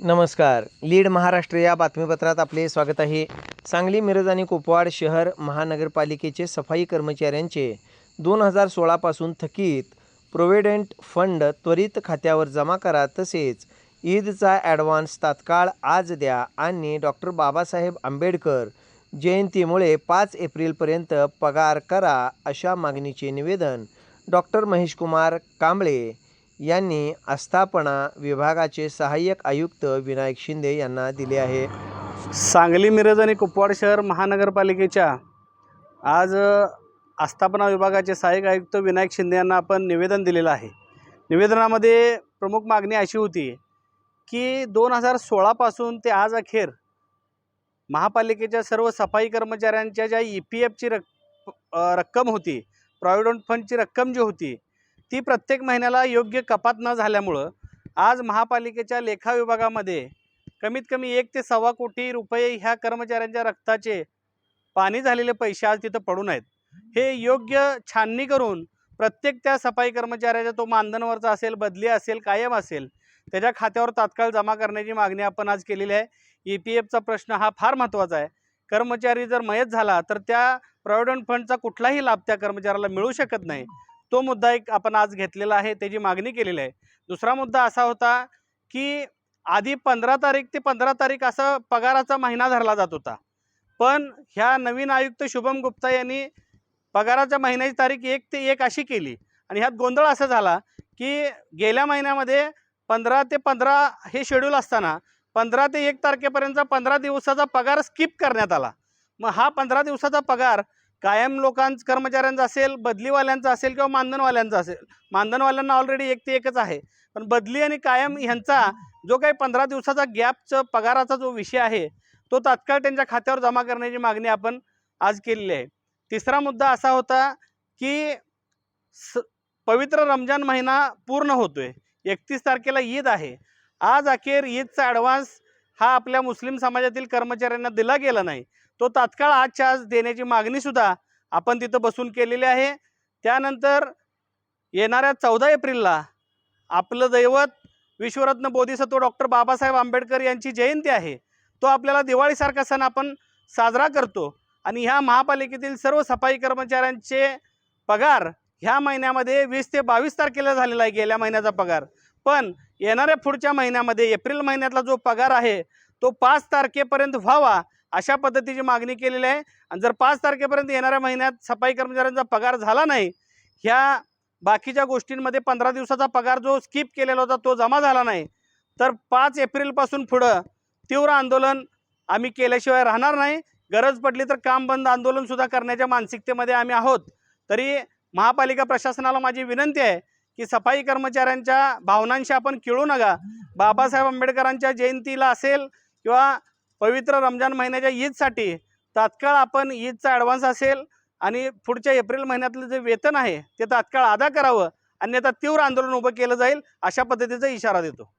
नमस्कार. लीड महाराष्ट्र या बातमीपत्रात आपले स्वागत आहे. सांगली मिरज आणि कुपवाड शहर महानगरपालिकेचे सफाई कर्मचाऱ्यांचे दोन हजार सोळापासून थकीत प्रोव्हिडंट फंड त्वरित खात्यावर जमा करा तसेच ईदचा ॲडव्हान्स तात्काळ आज द्या आणि डॉक्टर बाबासाहेब आंबेडकर जयंतीमुळे पाच एप्रिलपर्यंत पगार करा अशा मागणीचे निवेदन डॉक्टर महेशकुमार कांबळे यांनी आस्थापना विभागाचे सहाय्यक आयुक्त विनायक शिंदे यांना दिले आहे. सांगली मिरज आणि कुपवाड शहर महानगरपालिकेच्या आज आस्थापना विभागाचे सहाय्यक आयुक्त विनायक शिंदे यांना आपण निवेदन दिलेलं आहे. निवेदनामध्ये प्रमुख मागणी अशी होती की दोन हजार सोळापासून ते आज अखेर महापालिकेच्या सर्व सफाई कर्मचाऱ्यांच्या ज्या ई पी एफची रक् रक्कम होती प्रॉव्हिडंट फंडची रक्कम जी होती ती प्रत्येक महिन्याला योग्य कपात न झाल्यामुळं आज महापालिकेच्या लेखा विभागामध्ये कमीत कमी एक ते सव्वा कोटी रुपये ह्या कर्मचाऱ्यांच्या रक्ताचे पाणी झालेले पैसे आज तिथं पडून आहेत. हे योग्य छाननी करून प्रत्येक त्या सफाई कर्मचाऱ्याच्या तो मानधनवरचा असेल बदली असेल कायम असेल त्याच्या खात्यावर तात्काळ जमा करण्याची मागणी आपण आज केलेली आहे. ई पी एफचा प्रश्न हा फार महत्त्वाचा आहे. कर्मचारी जर मयत झाला तर त्या प्रॉव्हिडंट फंडचा कुठलाही लाभ त्या कर्मचाऱ्याला मिळू शकत नाही. तो मुद्दा एक आपण आज घेतलेला आहे त्याची मागणी केलेली आहे. दुसरा मुद्दा असा होता की आधी पंधरा तारीख ते पंधरा तारीख असं पगाराचा महिना धरला जात होता. पण ह्या नवीन आयुक्त शुभम गुप्ता यांनी पगाराच्या महिन्याची तारीख एक ते एक अशी केली. आणि ह्यात गोंधळ असा झाला की गेल्या महिन्यामध्ये पंधरा ते पंधरा हे शेड्यूल असताना पंधरा ते एक तारखेपर्यंतचा पंधरा दिवसाचा पगार स्किप करण्यात आला. मग हा पंधरा दिवसाचा पगार कायम लोकांचं कर्मचाऱ्यांचा असेल बदलीवाल्यांचं असेल किंवा मानधनवाल्यांचं असेल मानधनवाल्यांना ऑलरेडी एक ते एकच आहे. पण बदली आणि कायम ह्यांचा जो काही पंधरा दिवसाचा गॅपचं पगाराचा जो विषय आहे तो तात्काळ त्यांच्या खात्यावर जमा करण्याची मागणी आपण आज केलेली आहे. तिसरा मुद्दा असा होता की स पवित्र रमजान महिना पूर्ण होतोय. एकतीस तारखेला ईद आहे. आज अखेर ईदचा ॲडव्हान्स हा आपल्या मुस्लिम समाजातील कर्मचाऱ्यांना दिला गेला नाही. तो तात्काळ आजच्या आज देण्याची मागणीसुद्धा आपण तिथं बसून केलेली आहे. त्यानंतर येणाऱ्या चौदा एप्रिलला आपलं दैवत विश्वरत्न बोधिसत्व डॉक्टर बाबासाहेब आंबेडकर यांची जयंती आहे. तो आपल्याला दिवाळीसारखा सण आपण साजरा करतो आणि ह्या महापालिकेतील सर्व सफाई कर्मचाऱ्यांचे पगार ह्या महिन्यामध्ये वीस ते बावीस तारखेला झालेला आहे. गेल्या महिन्याचा पगार. पण येणाऱ्या पुढच्या महिन्यामध्ये एप्रिल महिन्यातला जो पगार आहे तो पाच तारखेपर्यंत व्हावा अशा पद्धतीची मागणी केलेली आहे. आणि जर पाच तारखेपर्यंत येणाऱ्या महिन्यात सफाई कर्मचाऱ्यांचा पगार झाला नाही ह्या बाकीच्या गोष्टींमध्ये पंधरा दिवसाचा पगार जो स्किप केलेला होता तो जमा झाला नाही. तर पाच एप्रिलपासून पुढं तीव्र आंदोलन आम्ही केल्याशिवाय राहणार नाही. गरज पडली तर काम बंद आंदोलनसुद्धा करण्याच्या मानसिकतेमध्ये आम्ही आहोत. तरी महापालिका प्रशासनाला माझी विनंती आहे की सफाई कर्मचाऱ्यांच्या भावनांशी आपण खेळू नका. बाबासाहेब आंबेडकरांच्या जयंतीला असेल किंवा पवित्र रमजान महिन्याच्या ईदसाठी तात्काळ आपण ईदचा ॲडव्हान्स असेल आणि पुढच्या एप्रिल महिन्यातलं जे वेतन आहे ते तात्काळ अदा करावं. अन्यथा तीव्र आंदोलन उभं केलं जाईल अशा पद्धतीचा इशारा देतो.